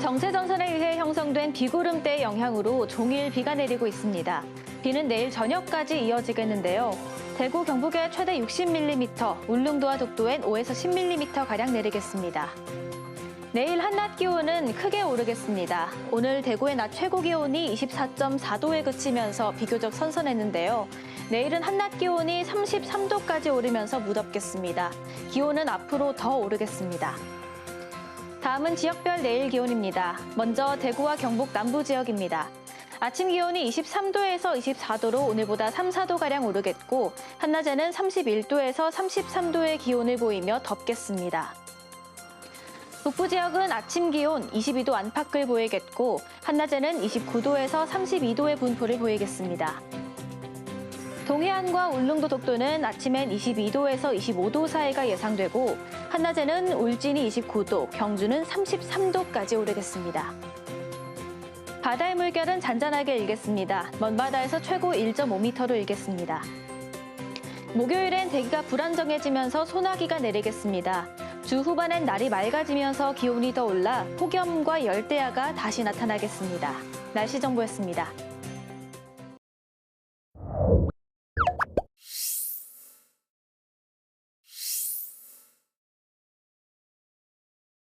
정체전선에 의해 형성된 비구름대의 영향으로 종일 비가 내리고 있습니다. 비는 내일 저녁까지 이어지겠는데요. 대구 경북에 최대 60mm, 울릉도와 독도엔 5에서 10mm가량 내리겠습니다. 내일 한낮 기온은 크게 오르겠습니다. 오늘 대구의 낮 최고 기온이 24.4도에 그치면서 비교적 선선했는데요. 내일은 한낮 기온이 33도까지 오르면서 무덥겠습니다. 기온은 앞으로 더 오르겠습니다. 다음은 지역별 내일 기온입니다. 먼저 대구와 경북 남부 지역입니다. 아침 기온이 23도에서 24도로 오늘보다 3, 4도가량 오르겠고, 한낮에는 31도에서 33도의 기온을 보이며 덥겠습니다. 북부 지역은 아침 기온 22도 안팎을 보이겠고, 한낮에는 29도에서 32도의 분포를 보이겠습니다. 동해안과 울릉도 독도는 아침엔 22도에서 25도 사이가 예상되고 한낮에는 울진이 29도, 경주는 33도까지 오르겠습니다. 바다의 물결은 잔잔하게 일겠습니다. 먼바다에서 최고 1.5m로 일겠습니다. 목요일엔 대기가 불안정해지면서 소나기가 내리겠습니다. 주 후반엔 날이 맑아지면서 기온이 더 올라 폭염과 열대야가 다시 나타나겠습니다. 날씨 정보였습니다.